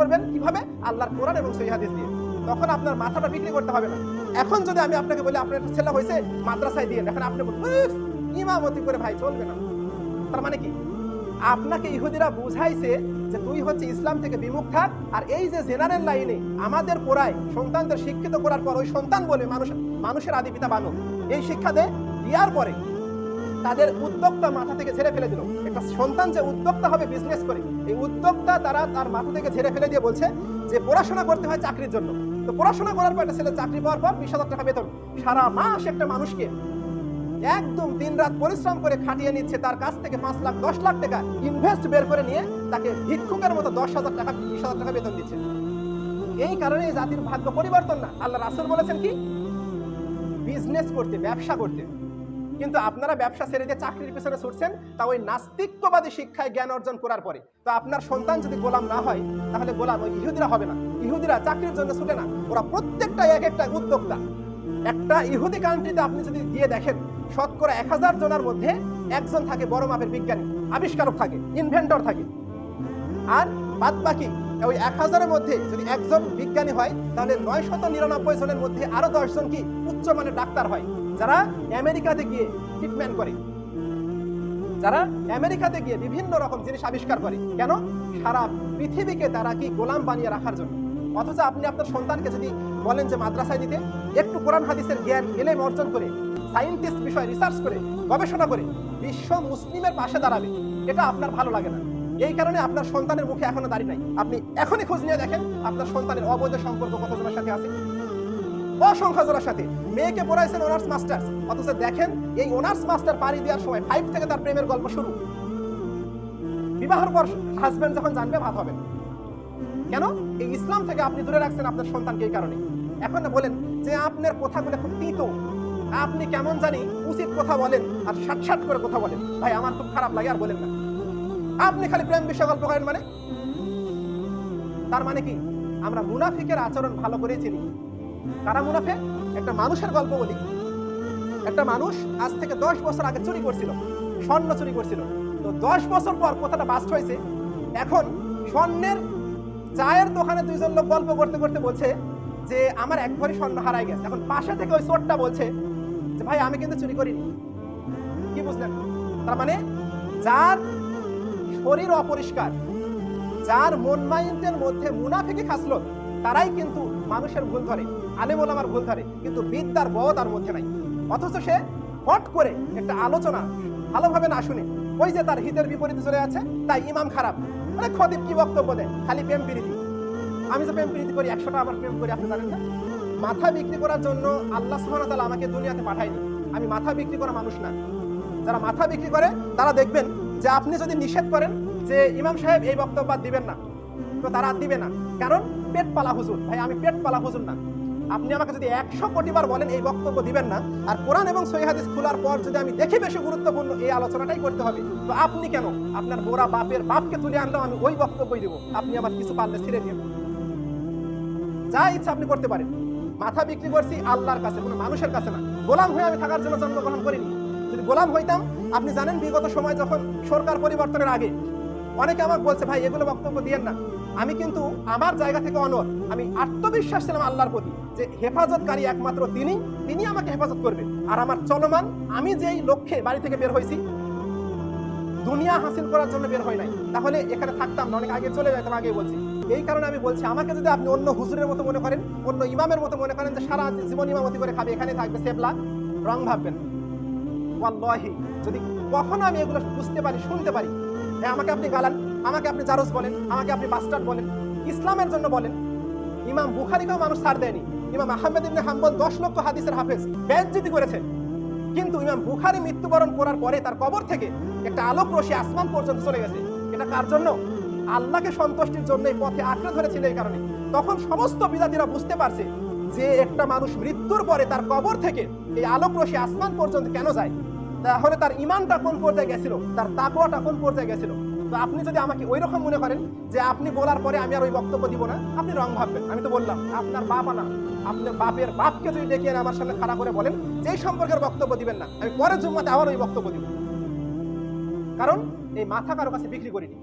করবেন? কীভাবে? আল্লাহর কোরআন এবং সহি হাদিস দিয়ে। তখন আপনার মাথাটা বিক্রি করতে হবে না। এখন যদি আমি আপনাকে বলি, আপনার একটা ছেলে হয়েছে মাদ্রাসায় দিয়ে। এখন আপনি ইমামতি করে ভাই চলবে না। তার মানে কি? আপনাকে ইহুদিরা বুঝাইছে যে তুই হচ্ছে ইসলাম থেকে বিমুখ থাক, আর এই যে জেনারেল লাইনে আমাদের পড়ায়, সন্তানদের শিক্ষিত করার পর ওই সন্তান বলে মানুষ মানুষের আদি পিতা বানু এই শিক্ষা দেয় দেওয়ার পরে তাদের উদ্যোক্তা মাথা থেকে ঝেড়ে ফেলে দিল। একটা সন্তান যে উদ্যোক্তা হবে বিজনেস করে, এই উদ্যোক্তা তারা তার মাথা থেকে ঝেড়ে ফেলে দিয়ে বলছে যে পড়াশোনা করতে হয় চাকরির জন্য। তো পড়াশোনা করার পর একটা ছেলে চাকরি পাওয়ার পর বিশ হাজার টাকা বেতন। সারা মাস একটা মানুষকে একদম দিন রাত পরিশ্রম করে খাটিয়ে নিচ্ছে, তার কাছ থেকে পাঁচ লাখ, দশ লাখ টাকা ইনভেস্ট বের করে নিয়ে তাকে ভিক্ষুকের মতো দশ হাজার টাকা, বিশ হাজার টাকা বেতন দিচ্ছে। এই কারণে জাতির ভাগ্য পরিবর্তন না। আল্লাহ রাসুল বলেছেন কি? বিজনেস করতে, ব্যবসা করতে। কিন্তু আপনারা ব্যবসা ছেড়ে দিয়ে চাকরির পেছনে ছুটছেন, তা ওই নাস্তিক্যবাদী শিক্ষায় জ্ঞান অর্জন করার পরে। তো আপনার সন্তান যদি গোলাম না হয়, তাহলে গোলাম ওই ইহুদিরা হবে না। ইহুদিরা চাকরির জন্য ছুটে না, ওরা প্রত্যেকটা এক একটা উদ্যোক্তা। একটা ইহুদি কান্ট্রিতে আপনি যদি গিয়ে দেখেন, শতকরা এক হাজার জনের মধ্যে একজন থাকে বড় মাপের বিজ্ঞানী, আবিষ্কারক থাকে ইনভেন্টর থাকে। আর বাদ বাকি ওই এক হাজারের মধ্যে যদি একজন বিজ্ঞানী হয়, তাহলে নয় শত নিরানব্বই জনের মধ্যে আরও দশজন কি উচ্চমানের ডাক্তার হয়। যারা আমেরিকাতে গিয়ে ট্রিটমেন্ট করে, যারা আমেরিকাতে গিয়ে বিভিন্ন রকম জিনিস আবিষ্কার করে, কেন? সারা পৃথিবীকে তারা কি গোলাম বানিয়ে রাখার জন্য? অথচ আপনি আপনার সন্তানকে যদি বলেন যে মাদ্রাসায় দিতে, একটু কোরআন হাদিসের জ্ঞান, এলেম অর্জন করে সায়েন্টিস্ট বিষয়ে রিসার্চ করে, গবেষণা করে, বিশ্ব মুসলিমের পাশে দাঁড়াবে, এটা আপনার ভালো লাগে না। এই কারণে আপনার সন্তানের মুখে এখনও দাঁড়িয়ে নাই। আপনি এখনই খোঁজ নিয়ে দেখেন আপনার সন্তানের অবৈধ সম্পর্ক কতজনের সাথে আছে? অসংখ্য জনের সাথে। মেয়েকে পড়াইছেন অনার্স মাস্টার্স অথচ দেখেন, এই অনার্স মাস্টার পাড়ি দেওয়ার সময় ফাইভ থেকে তার প্রেমের গল্প শুরু। বিবাহের পর হাজবেন্ড যখন জানবে, ভাত হবে। কেন? এই ইসলাম থেকে আপনি দূরে রাখছেন আপনার সন্তানকে এই কারণে। এখন বলেন যে আপনার কথাগুলো খুব তিতো। আপনি কেমন জানি উচিত কথা বলেন আর সাট সাট করে কথা বলেন। ভাই, আমার খুব খারাপ লাগে আর বলেন না। আপনি খালি প্রেম বিষয় গল্প করেন মানে? তার মানে কি? আমরা মুনাফিকের আচরণ ভালো করে চিনি। কারা মুনাফে? একটা মানুষের গল্প বলি। একটা মানুষ আজ থেকে দশ বছর আগে চুরি করছিল, স্বর্ণ চুরি করছিল। তো দশ বছর পর কথাটা বাস্ট হয়েছে। এখন স্বর্ণের চায়ের দোকানে দুইজন লোক গল্প করতে করতে বলছে যে, আমার এক ভরি স্বর্ণ হারাই গেছে। এখন পাশে থেকে ওই চোরটা বলছে যে, ভাই, আমি কিন্তু চুরি করিনি। কি বুঝলেন? তার মানে যার শরীর অপরিষ্কার, যার মন মাইন্ডের মধ্যে মুনাফিকে খাসলো, তারাই কিন্তু মানুষের ভুল ধরে। ওলামার ভুল কিন্তু বিদ্যার বহ তার মধ্যে নাই। অথচ সে হট করে একটা আলোচনা ভালোভাবে না শুনে, ওই যে তার হিতের বিপরীতে চলে আছে তাই ইমাম খারাপ। মানে কি বক্তব্য দেয়? খালি প্রেম প্রীতি। আমি যে প্রেম প্রীতি করি, একশোটা আমার প্রেম করি, আপনি জানেন না? মাথা বিক্রি করার জন্য আল্লাহ আমাকে দুনিয়াতে পাঠায়নি। আমি মাথা বিক্রি করা মানুষ না। যারা মাথা বিক্রি করে, তারা দেখবেন যে আপনি যদি নিষেধ করেন যে ইমাম সাহেব এই বক্তব্য দিবেন না, তো তারা দিবে না। কারণ পেট পালা হুজুর। ভাই, আমি পেট পালা হুজুর না। আপনি আমাকে যদি একশো কোটি বার বলেন, এই বক্তব্য দিবেন না। আর কোরআন এবং সহি হাদিস খোলার পর যদি আমি দেখি বেশি গুরুত্বপূর্ণ এই আলোচনাটাই করতে হবে, তো আপনি কেন? আপনার বোরা বাপের বাপকে তুলে আনলেও আমি ওই বক্তব্যই দেবো। আপনি আমার কিছু পারলে ছিঁড়ে নিন যা ইচ্ছা আপনি করতে পারেন। মাথা বিক্রি করছি আল্লাহর কাছে, কোনো মানুষের কাছে না। গোলাম হয়ে আমি থাকার জন্য জন্মগ্রহণ করিনি। যদি গোলাম হইতাম, আপনি জানেন বিগত সময় যখন সরকার পরিবর্তনের আগে অনেকে আমাকে বলছে, ভাই, এগুলো বক্তব্য দিয়েন না। আমি কিন্তু আমার জায়গা থেকে অনর। আমি আত্মবিশ্বাস ছিলাম আল্লাহর প্রতি যে হেফাজতকারী একমাত্র তিনি তিনি আমাকে হেফাজত করবে। আর আমার চলমান, আমি যেই লক্ষ্যে বাড়ি থেকে বের হয়েছি, দুনিয়া হাসিল করার জন্য বের হয় নাই। তাহলে এখানে থাকতাম না, অনেক আগে চলে যেতাম আগে বলছি। এই কারণে আমি বলছি, আমাকে যদি আপনি অন্য হুজুরের মতো মনে করেন, অন্য ইমামের মতো মনে করেন যে সারা জীবন ইমামতি করে খাবে, এখানে থাকবে, সেবলা, রং ভাববেন। যদি কখনো আমি এগুলো বুঝতে পারি, শুনতে পারি হ্যাঁ আমাকে আপনি গালান। আমাকে আপনি জারস বলেন, আমাকে আপনি বাস্টার্ড বলেন, ইসলামের জন্য বলেন। ইমাম বুখারিকেও মানুষ ছাড় দেয়নি। ইমাম আহমেদ ইবনে হাম্বল দশ লক্ষ হাদিসের হাফেজ বেজ্জিতি করেছে। কিন্তু ইমাম বুখারি মৃত্যুবরণ করার পরে তার কবর থেকে একটা আলোক রশি আসমান পর্যন্ত চলে গেছে। এটা কার জন্য? আল্লাহকে সন্তুষ্টির জন্য এই পথে আঁকড়ে ধরেছিল এই কারণে। তখন সমস্ত বিজাতিরা বুঝতে পারছে যে একটা মানুষ মৃত্যুর পরে তার কবর থেকে এই আলোক রশি আসমান পর্যন্ত কেন যায়? তাহলে তার ইমানটা কোন পর্যায়ে গেছিল? তার তাকওয়াটা কোন পর্যায়ে গেছিল? তো আপনি যদি আমাকে ওই রকম মনে করেন যে আপনি বলার পরে আমি আর ওই বক্তব্য দিব না, আপনি রং ভাববেন। আমি তো বললাম, আপনার বাবা না আপনার বাপের বাপকে যদি ডেকে আমার সামনে খাড়া করে বলেন, যেই সম্পর্কের বক্তব্য দিবেন না, আমি পরের জুম্মাতে আবার ওই বক্তব্য দিব। কারণ এই মাথা কারও কাছে বিক্রি করিনি।